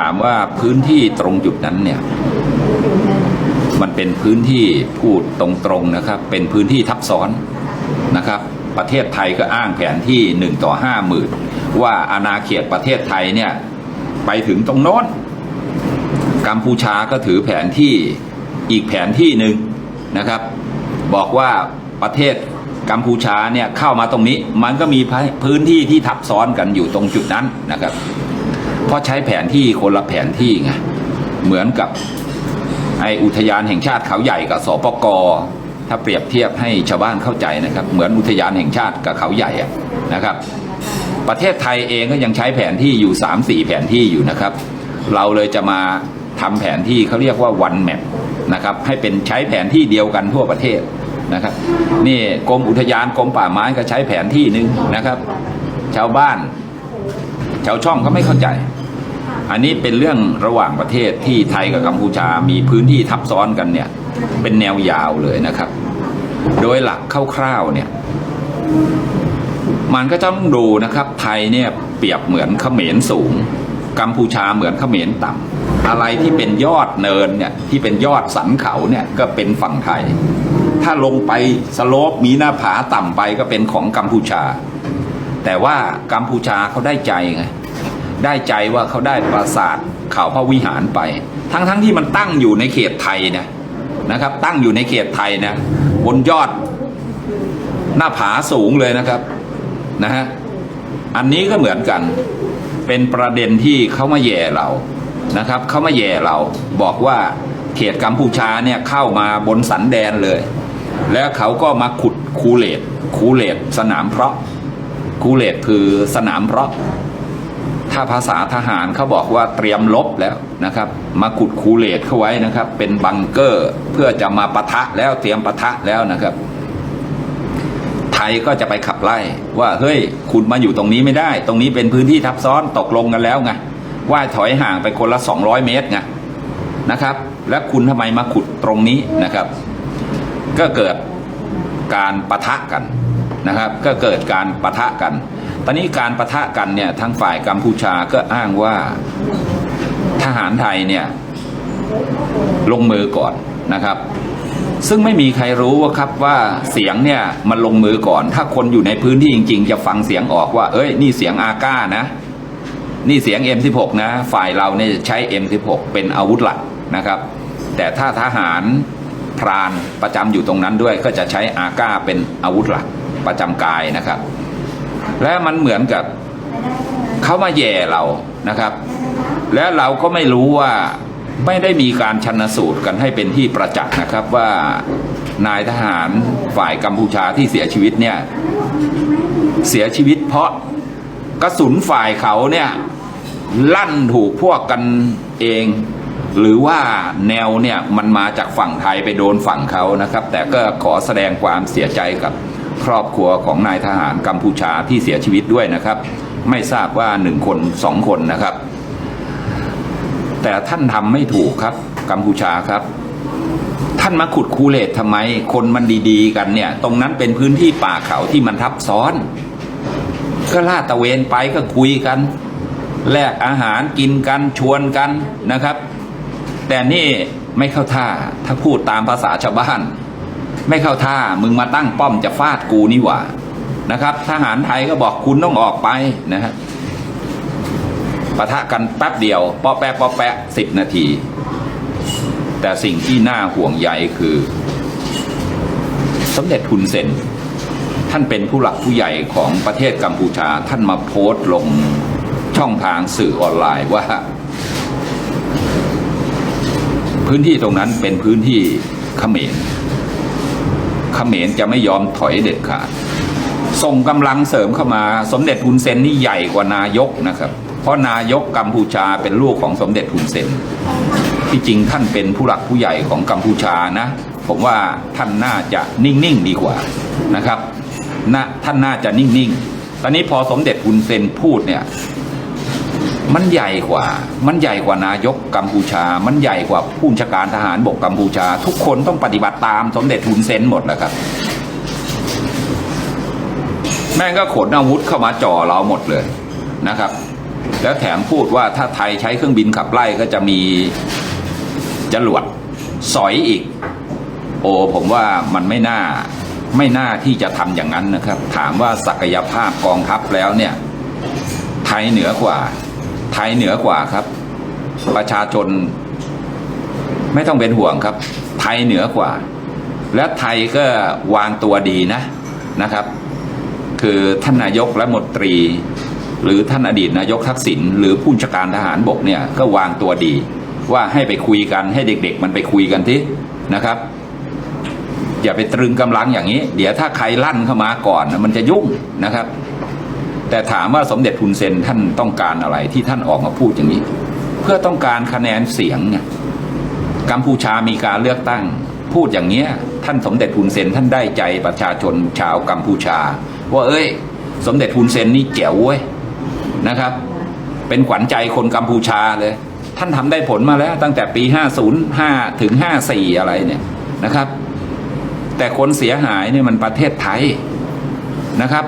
ถามว่าพื้นที่ตรงจุดนั้นเนี่ย มันเป็นพื้นที่พูดตรงๆนะครับ เป็นพื้นที่ทับซ้อนนะครับ ประเทศไทยก็อ้างแผนที่หนึ่งต่อห้าหมื่นว่าอาณาเขตประเทศไทยเนี่ย ไปถึงตรงโน้นกัมพูชาก็ถือแผนที่อีกแผนที่หนึ่งนะครับ บอกว่าประเทศกัมพูชาเนี่ยเข้ามาตรงนี้ มันก็มีพื้นที่ที่ทับซ้อนกันอยู่ตรงจุดนั้นนะครับ เพราะใช้แผนที่คนละแผนที่ไงเหมือนกับไออุทยานแห่งชาติเขาใหญ่กับสปกถ้าเปรียบเทียบให้ชาวบ้านเข้าใจนะครับ เหมือนอุทยานแห่งชาติกับเขาใหญ่นะครับ ประเทศไทยเองก็ยังใช้แผนที่อยู่3ามสี่แผนที่อยู่นะครับ เราเลยจะมาทำแผนที่เขาเรียกว่าวันแมปนะครับ ให้เป็นใช้แผนที่เดียวกันทั่วประเทศนะครับ นี่กรมอุทยานกรมป่าไม้ก็ใช้แผนที่หนึ่งนะครับ ชาวบ้าน ชาวช่องก็ไม่เข้าใจ อันนี้เป็นเรื่องระหว่างประเทศที่ไทยกับกัมพูชามีพื้นที่ทับซ้อนกันเนี่ย เป็นแนวยาวเลยนะครับ โดยหลักคร่าวๆเนี่ย มันก็ต้องดูนะครับ ไทยเนี่ยเปรียบเหมือนเขมรสูง กัมพูชาเหมือนเขมรต่ำอะไรที่เป็นยอดเนินเนี่ยที่เป็นยอดสันเขาเนี่ยก็เป็นฝั่งไทยถ้าลงไปสโลปมีหน้าผาต่ำไปก็เป็นของกัมพูชา แต่ว่ากัมพูชาเขาได้ใจไงได้ใจว่าเขาได้ปราสาทเขาพระวิหารไป ทั้งๆทที่มันตั้งอยู่ในเขตไทยนะนะครับ ตั้งอยู่ในเขตไทยนะบนยอดหน้าผาสูงเลยนะครับนะฮะอันนี้ก็เหมือนกัน เป็นประเด็นที่เขามาแย่เรานะครับเขามาแย่เราบอกว่าเขตกัมพูชาเนี่ยเข้ามาบนสันแดนเลย แล้วเขาก็มาขุดคูเลตคูเลตสนามเพาะ คูเลตคือสนามเพราะ ถ้าภาษาทหารเขาบอกว่าเตรียมลบแล้วนะครับ มาขุดคูเลตเข้าไว้นะครับ เป็นบังเกอร์เพื่อจะมาปะทะแล้วเตรียมปะทะแล้วนะครับ ไทยก็จะไปขับไล่ว่าเฮ้ยคุณมาอยู่ตรงนี้ไม่ได้ ตรงนี้เป็นพื้นที่ทับซ้อนตกลงกันแล้วไงว่าถอยห่างไปคนละ 200 เมตรไงนะครับ และคุณทำไมมาขุดตรงนี้นะครับ ก็เกิดการปะทะกัน นะครับ ก็เกิดการปะทะกัน ตอนนี้การปะทะกันเนี่ยทางฝ่ายกัมพูชาก็อ้างว่าทหารไทยเนี่ยลงมือก่อนนะครับ ซึ่งไม่มีใครรู้ว่าครับว่าเสียงเนี่ยมันลงมือก่อน ถ้าคนอยู่ในพื้นที่จริง ๆ จะฟังเสียงออกว่า เอ้ย นี่เสียงอาก้านะ นี่เสียง M16 นะ ฝ่ายเราเนี่ยใช้ M16 เป็นอาวุธหลักนะครับ แต่ถ้าทหารพรานประจำอยู่ตรงนั้นด้วยก็จะใช้อาก้าเป็นอาวุธหลัก ประจำกายนะครับ และมันเหมือนกับเขามาแย่เรานะครับ และเราก็ไม่รู้ว่าไม่ได้มีการชันสูตรกันให้เป็นที่ประจักษ์นะครับว่านายทหารฝ่ายกัมพูชาที่เสียชีวิตเนี่ย เสียชีวิตเพราะกระสุนฝ่ายเขาเนี่ย ลั่นถูกพวกกันเอง หรือว่าแนวเนี่ยมันมาจากฝั่งไทยไปโดนฝั่งเขานะครับ แต่ก็ขอแสดงความเสียใจกับ ครอบครัวของนายทหารกัมพูชาที่เสียชีวิตด้วยนะครับ ไม่ทราบว่าหนึ่งคนสองคนนะครับ แต่ท่านทำไม่ถูกครับ กัมพูชาครับ ท่านมาขุดคูเลตทำไม คนมันดีๆ กันเนี่ย ตรงนั้นเป็นพื้นที่ป่าเขาที่มันทับซ้อน ก็ลาดตะเวนไปก็คุยกันแลกอาหารกินกันชวนกันนะครับ แต่นี่ไม่เข้าท่าถ้าพูดตามภาษาชาวบ้าน ไม่เข้าท่ามึงมาตั้งป้อมจะฟาดกูนี่หว่านะครับ ทหารไทยก็บอกคุณต้องออกไปนะฮะปะทะกันแป๊บเดียวปอแปะปอแปะสิบนาที แต่สิ่งที่น่าห่วงใยคือ สมเด็จทุนเซนท่านเป็นผู้หลักผู้ใหญ่ของประเทศกัมพูชาท่านมาโพสต์ลงช่องทางสื่อออนไลน์ว่า พื้นที่ตรงนั้นเป็นพื้นที่เขมร เขมรจะไม่ยอมถอยเด็ดขาด ส่งกำลังเสริมเข้ามา สมเด็จทุนเซนนี่ใหญ่กว่านายกนะครับ เพราะนายกกัมพูชาเป็นลูกของสมเด็จทุนเซนที่จริงท่านเป็นผู้หลักผู้ใหญ่ของกัมพูชานะ ผมว่าท่านน่าจะนิ่งๆดีกว่านะครับนะท่านน่าจะนิ่งๆ ตอนนี้พอสมเด็จอุนเซนพูดเนี่ย มันใหญ่กว่า มันใหญ่กว่านายกกัมพูชา มันใหญ่กว่าผู้บัญชาการทหารบกกัมพูชา ทุกคนต้องปฏิบัติตามสมเด็จทุนเซนหมดแหละครับ แม่งก็ขนอาวุธเข้ามาจ่อเราหมดเลยนะครับ แล้วแถมพูดว่าถ้าไทยใช้เครื่องบินขับไล่ก็จะมีจรวดสอยอีก โอ้ผมว่ามันไม่น่าไม่น่าที่จะทำอย่างนั้นนะครับ ถามว่าศักยภาพกองทัพแล้วเนี่ยไทยเหนือกว่า ไทยเหนือกว่าครับ ประชาชน ไม่ต้องเป็นห่วงครับ ไทยเหนือกว่า และไทยก็วางตัวดีนะนะครับ คือท่านนายกและมนตรี หรือท่านอดีตนายกทักษิณหรือผู้บัญชาการทหารบกเนี่ยก็วางตัวดี ว่าให้ไปคุยกันให้เด็ก ๆ มันไปคุยกันที่นะครับอย่าไปตรึงกำลังอย่างนี้ เดี๋ยวถ้าใครลั่นเข้ามาก่อนมันจะยุ่งนะครับ แต่ถามว่าสมเด็จทุนเซนท่านต้องการอะไรที่ท่านออกมาพูดอย่างนี้ เพื่อต้องการคะแนนเสียงเนี่ยกัมพูชามีการเลือกตั้ง พูดอย่างเนี้ยท่านสมเด็จทุนเซนท่านได้ใจประชาชนชาวกัมพูชา ว่าเอ้ย สมเด็จทุนเซนนี่เจ๋วเว้ยนะครับ เป็นขวัญใจคนกัมพูชาเลย ท่านทำได้ผลมาแล้ว ตั้งแต่ปี 505 ถึง 54 อะไรเนี่ยนะครับ แต่คนเสียหายเนี่ยมันประเทศไทยนะครับ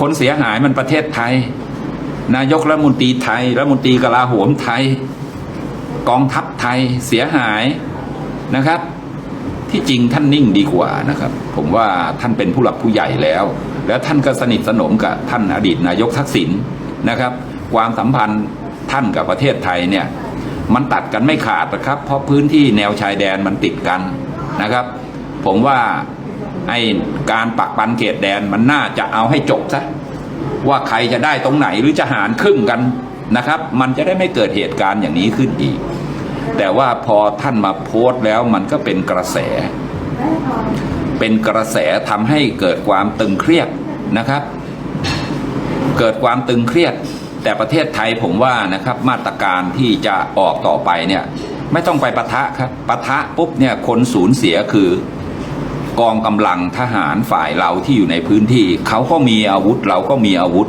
คนเสียหายมันประเทศไทย นายกรัฐมนตรีไทยรัฐมนตรีกลาโหมไทย กองทัพไทยเสียหายนะครับ ที่จริงท่านนิ่งดีกว่านะครับ ผมว่าท่านเป็นผู้หลักผู้ใหญ่แล้ว แล้วท่านก็สนิทสนมกับท่านอดีตนายกทักษิณนะครับ ความสัมพันธ์ท่านกับประเทศไทยเนี่ยมันตัดกันไม่ขาดนะครับ เพราะพื้นที่แนวชายแดนมันติดกันนะครับ ผมว่า ไอ้การปักปันเขตแดนมันน่าจะเอาให้จบซะว่าใครจะได้ตรงไหนหรือจะหารครึ่งกันนะครับ มันจะได้ไม่เกิดเหตุการณ์อย่างนี้ขึ้นอีก แต่ว่าพอท่านมาโพสต์แล้วมันก็เป็นกระแส เป็นกระแสทำให้เกิดความตึงเครียดนะครับ เกิดความตึงเครียด แต่ประเทศไทยผมว่านะครับ มาตรการที่จะออกต่อไปเนี่ย ไม่ต้องไปปะทะครับปะทะปุ๊บเนี่ยคนสูญเสียคือ กองกำลังทหารฝ่ายเราที่อยู่ในพื้นที่ เขาก็มีอาวุธเราก็มีอาวุธ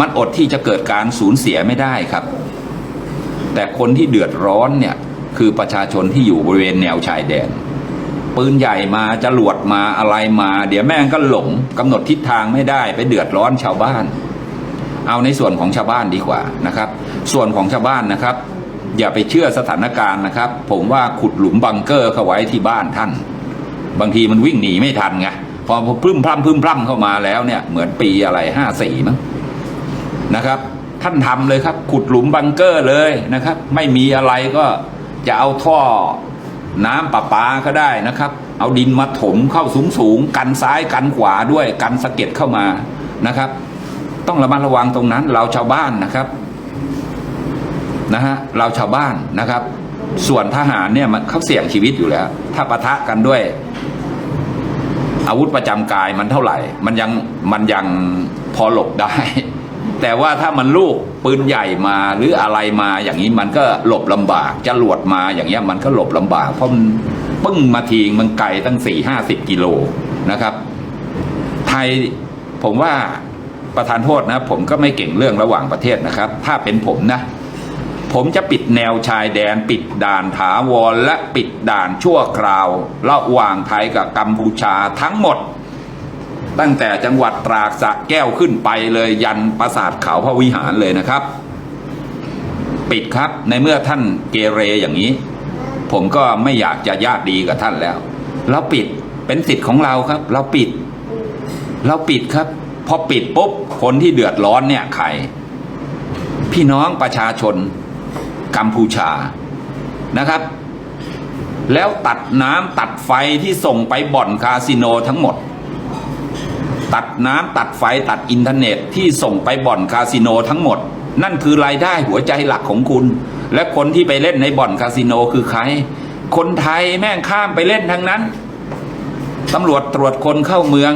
มันอดที่จะเกิดการสูญเสียไม่ได้ครับ แต่คนที่เดือดร้อนเนี่ยคือประชาชนที่อยู่บริเวณแนวชายแดน ปืนใหญ่มาจรวดมาอะไรมา เดี๋ยวแม่งก็หลงกำหนดทิศทางไม่ได้ไปเดือดร้อนชาวบ้าน เอาในส่วนของชาวบ้านดีกว่านะครับ ส่วนของชาวบ้านนะครับ อย่าไปเชื่อสถานการณ์นะครับ ผมว่าขุดหลุมบังเกอร์เข้าไว้ที่บ้านท่าน บางทีมันวิ่งหนีไม่ทันไงพอพึ่มพร่ำพึ่มพร่ำเข้ามาแล้วเนี่ย เหมือนปีอะไรห้าสี่มั้งนะครับ ท่านทำเลยครับ ขุดหลุมบังเกอร์เลยนะครับ ไม่มีอะไรก็จะเอาท่อน้ำประปาก็ได้นะครับ เอาดินมาถมเข้าสูงสูงๆกันซ้ายกันขวาด้วยกันสะเก็ดเข้ามานะครับ ต้องระมัดระวังตรงนั้น เราชาวบ้านนะครับนะฮะเราชาวบ้านนะครับ ส่วนทหารเนี่ยมันเขาเสี่ยงชีวิตอยู่แล้ว ถ้าปะทะกันด้วย อาวุธประจำกายมันเท่าไหร่ มันยังมันยังพอหลบได้ แต่ว่าถ้ามันลูกปืนใหญ่มาหรืออะไรมาอย่างนี้มันก็หลบลำบากจะหลวดมาอย่างเงี้ยมันก็หลบลำบาก เพราะมันปึ้งมาทีมันไกลตั้งสี่ห้าสิบกิโลนะครับ ไทยผมว่าประธานโทษนะ ผมก็ไม่เก่งเรื่องระหว่างประเทศนะครับ ถ้าเป็นผมนะ ผมจะปิดแนวชายแดน ปิดด่านถาวร และปิดด่านชั่วคราว ระหว่างไทยกับกัมพูชาทั้งหมด ตั้งแต่จังหวัดตราสระแก้วขึ้นไปเลยยันปราสาทเขาพระวิหารเลยนะครับ ปิดครับในเมื่อท่านเกเรอย่างนี้ ผมก็ไม่อยากจะญาติดีกับท่านแล้วเราปิดเป็นสิทธิ์ของเราครับ เราปิด เราปิดครับพอปิดปุ๊บคนที่เดือดร้อนเนี่ยใครพี่น้องประชาชน กัมพูชานะครับ แล้วตัดน้ำตัดไฟที่ส่งไปบ่อนคาสิโนทั้งหมด ตัดน้ำตัดไฟตัดอินเทอร์เน็ตที่ส่งไปบ่อนคาสิโนทั้งหมด นั่นคือรายได้หัวใจหลักของคุณ และคนที่ไปเล่นในบ่อนคาสิโนคือใคร คนไทยแม่งข้ามไปเล่นทั้งนั้นตำรวจตรวจคนเข้าเมือง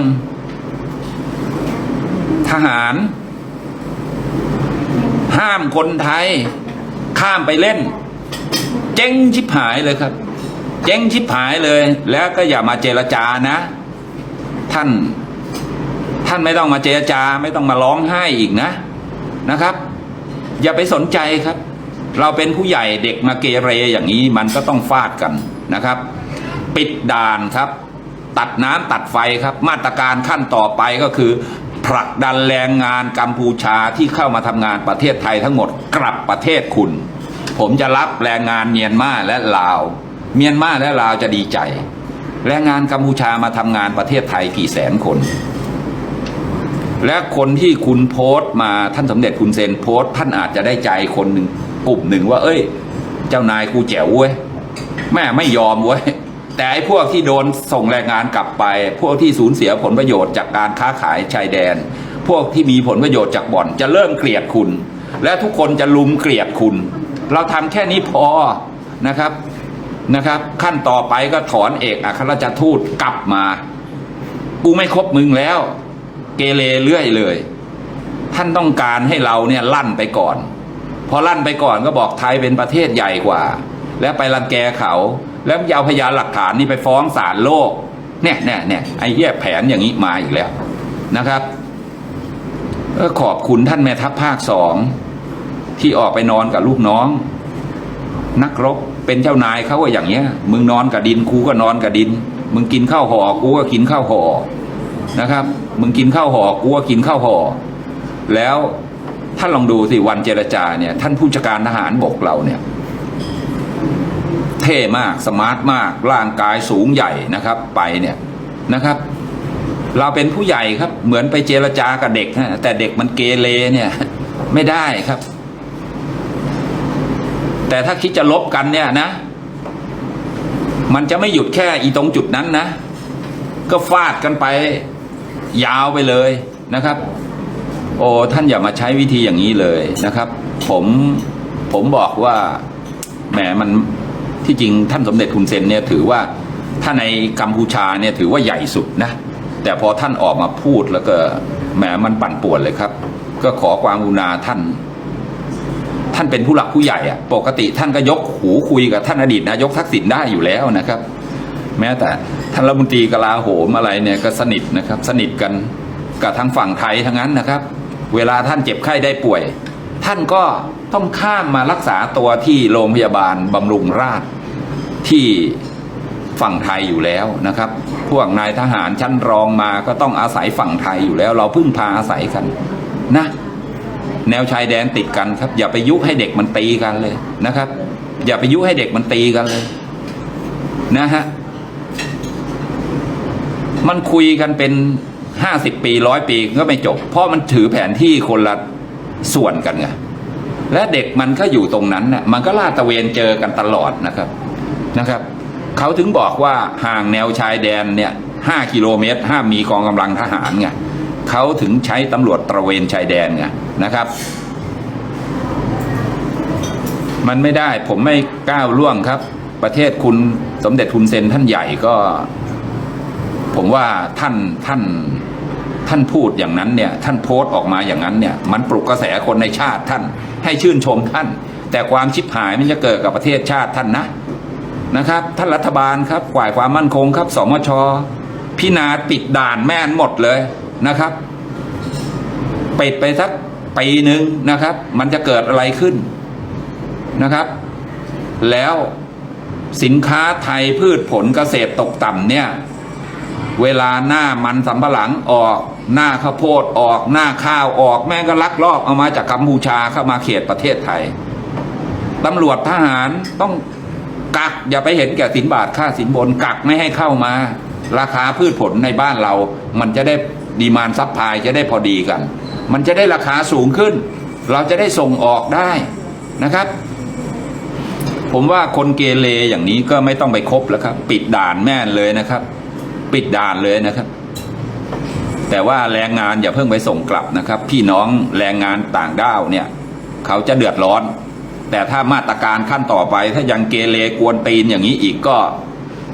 ทหาร ห้ามคนไทย ข้ามไปเล่น เจ๊งชิบหายเลยครับ เจ๊งชิบหายเลย แล้วก็อย่ามาเจรจานะ ท่าน ท่านไม่ต้องมาเจรจา ไม่ต้องมาร้องไห้อีกนะนะครับ อย่าไปสนใจครับ เราเป็นผู้ใหญ่เด็กมาเกเรอย่างนี้มันก็ต้องฟาดกันนะครับ ปิดด่านครับ ตัดน้ำตัดไฟครับ มาตรการขั้นต่อไปก็คือ ผลักดันแรงงานกัมพูชาที่เข้ามาทำงานประเทศไทยทั้งหมดกลับประเทศคุณ ผมจะรับแรงงานเมียนมาและลาว เมียนมาและลาวจะดีใจ แรงงานกัมพูชามาทำงานประเทศไทยกี่แสนคน และคนที่คุณโพสต์มาท่านสมเด็จคุณเซนโพสต์ท่านอาจจะได้ใจคนหนึ่งกลุ่มหนึ่งว่า เอ้ย เจ้านายกูแจ๋วเว้ยแม่ไม่ยอมเว้ย แต่ไอ้พวกที่โดนส่งแรงงานกลับไป พวกที่สูญเสียผลประโยชน์จากการค้าขายชายแดน พวกที่มีผลประโยชน์จากบ่อนจะเริ่มเกลียดคุณ และทุกคนจะลุมเกลียดคุณ เราทำแค่นี้พอนะครับนะครับ ขั้นต่อไปก็ถอนเอกอัครราชทูตกลับมา กูไม่คบมึงแล้ว เกเรเรื่อยเลย ท่านต้องการให้เราเนี่ยลั่นไปก่อน พอลั่นไปก่อนก็บอกไทยเป็นประเทศใหญ่กว่า แล้วไปรังแกเขา แล้วจะเอาพยานหลักฐานนี่ไปฟ้องศาลโลก เนี่ยเนี่ยเนี่ยไอ้เหี้ยแผนอย่างนี้มาอีกแล้วนะครับเออขอบคุณท่านแม่ทัพภาคสองที่ออกไปนอนกับลูกน้อง นักรบเป็นเจ้านายเขาว่าอย่างเงี้ย มึงนอนกับดินกูก็นอนกับดิน มึงกินข้าวห่อกูก็กินข้าวห่อนะครับ มึงกินข้าวห่อกูก็กินข้าวห่อแล้วท่านลองดูสิวันเจรจาเนี่ย ท่านผู้จัดการทหารบกเราเนี่ย เท่มากสมาร์ทมาก ร่างกายสูงใหญ่นะครับ ไปเนี่ยนะครับ เราเป็นผู้ใหญ่ครับเหมือนไปเจรจากับเด็กฮะแต่เด็กมันเกเรเนี่ย ไม่ได้ครับ แต่ถ้าคิดจะลบกันเนี่ยนะ มันจะไม่หยุดแค่อีตรงจุดนั้นนะ ก็ฟาดกันไปยาวไปเลยนะครับ โอ้ท่านอย่ามาใช้วิธีอย่างนี้เลยนะครับ ผมผมบอกว่าแหมมัน ที่จริงท่านสมเด็จคุณเซนเนี่ยถือว่าถ้าในกัมพูชาเนี่ยถือว่าใหญ่สุดนะแต่พอท่านออกมาพูดแล้วก็แหมมันปั่นป่วนเลยครับ ก็ขอความกรุณาท่าน ท่านเป็นผู้หลักผู้ใหญ่อะปกติท่านก็ยกหูคุยกับท่านอดีตนายกทักษิณได้อยู่แล้วนะครับ แม้แต่ท่านรัฐมนตรีกลาโหมอะไรเนี่ยก็สนิทนะครับ สนิทกันกับทางฝั่งไทยทั้งนั้นนะครับ เวลาท่านเจ็บไข้ได้ป่วย ท่านก็ต้องข้ามมารักษาตัวที่โรงพยาบาลบำรุงราษฎร์ที่ฝั่งไทยอยู่แล้วนะครับ พวกนายทหารชั้นรองมาก็ต้องอาศัยฝั่งไทยอยู่แล้ว เราพึ่งพาอาศัยกันนะ แนวชายแดนติดกันครับ อย่าไปยุให้เด็กมันตีกันเลยนะครับ อย่าไปยุให้เด็กมันตีกันเลย นะฮะมันคุยกันเป็นห้าสิบปีร้อยปีก็ไม่จบ เพราะมันถือแผนที่คนละ ส่วนกันไงและเด็กมันก็อยู่ตรงนั้นน่ะมันก็ลาดตระเวนเจอกันตลอดนะครับนะครับเขาถึงบอกว่าห่างแนวชายแดนเนี่ยห้ากิโลเมตรห้ามมีกองกำลังทหารไงเขาถึงใช้ตำรวจตระเวนชายแดนไงนะครับ มันไม่ได้ผมไม่ก้าวล่วงครับ ประเทศคุณสมเด็จทุนเซนท่านใหญ่ก็ ผมว่าท่านท่าน ท่านพูดอย่างนั้นเนี่ยท่านโพสต์ออกมาอย่างนั้นเนี่ยมันปลุกกระแสคนในชาติท่าน ให้ชื่นชมท่าน แต่ความชิบหายมันจะเกิดกับประเทศชาติท่านนะนะครับ ท่านรัฐบาลครับฝ่ายความมั่นคงครับสมชพินาปิดด่านแม่นหมดเลยนะครับปิดไปสักปีหนึ่งนะครับ มันจะเกิดอะไรขึ้นนะครับ แล้วสินค้าไทยพืชผลเกษตรตกต่ำเนี่ย เวลาหน้ามันสำปะหลังออก หน้าข้าวโพดออกหน้าข้าวออกแม่งก็ลักลอบเอามาจากกัมพูชาเข้ามาเขตประเทศไทยตำรวจทหารต้องกักอย่าไปเห็นแก่สินบาทค่าสินบนกักไม่ให้เข้ามา ราคาพืชผลในบ้านเรา มันจะได้ดีมานซับพายจะได้พอดีกัน มันจะได้ราคาสูงขึ้น เราจะได้ส่งออกได้นะครับ ผมว่าคนเกเรอย่างนี้ก็ไม่ต้องไปคบแล้วครับ ปิดด่านแม่นเลยนะครับ ปิดด่านเลยนะครับ แต่ว่าแรงงานอย่าเพิ่งไปส่งกลับนะครับ พี่น้องแรงงานต่างด้าวเนี่ย เขาจะเดือดร้อน แต่ถ้ามาตรการขั้นต่อไป ถ้ายังเกเรกวนตีนอย่างนี้อีกก็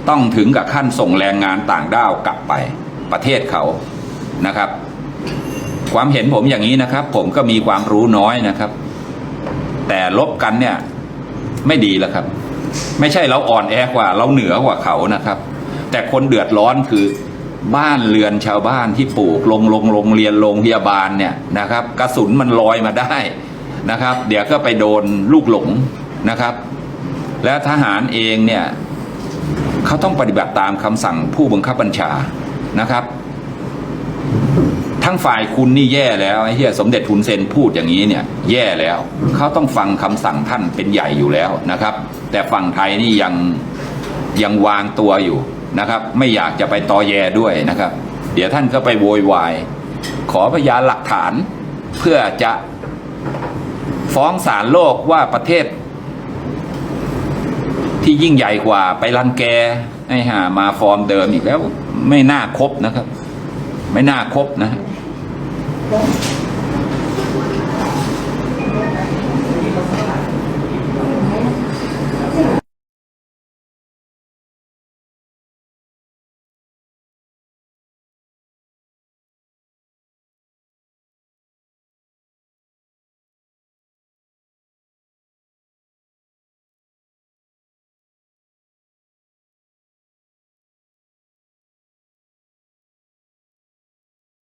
ต้องถึงกับขั้นส่งแรงงานต่างด้าวกลับไปประเทศเขานะครับ ความเห็นผมอย่างนี้นะครับ ผมก็มีความรู้น้อยนะครับ แต่ลบกันเนี่ยไม่ดีแล้วครับ ไม่ใช่เราอ่อนแอกว่า เราเหนือกว่าเขานะครับ แต่คนเดือดร้อนคือบ้านเรือนชาวบ้านที่ปลูกลงลงโรงเรียนโรงพยาบาลเนี่ยนะครับ กระสุนมันลอยมาได้นะครับ เดี๋ยวก็ไปโดนลูกหลงนะครับ แล้วทหารเองเนี่ยเขาต้องปฏิบัติตามคำสั่งผู้บังคับบัญชานะครับททั้งฝ่ายคุณนี่แย่แล้วไอ้เหี้ยสมเด็จทุนเซนพูดอย่างนี้เนี่ย แย่แล้วเขาต้องฟังคำสั่งท่านเป็นใหญ่อยู่แล้วนะครับ แต่ฝั่งไทยนี่ยังยังวางตัวอยู่ นะครับ ไม่อยากจะไปตอแยด้วยนะครับ เดี๋ยวท่านก็ไปโวยวาย ขอพยานหลักฐานเพื่อจะฟ้องศาลโลกว่าประเทศ ที่ยิ่งใหญ่กว่าไปรังแกไอ้ห่ามาฟอร์มเดิมอีกแล้ว ไม่น่าครบนะครับ ไม่น่าครบนะฮะ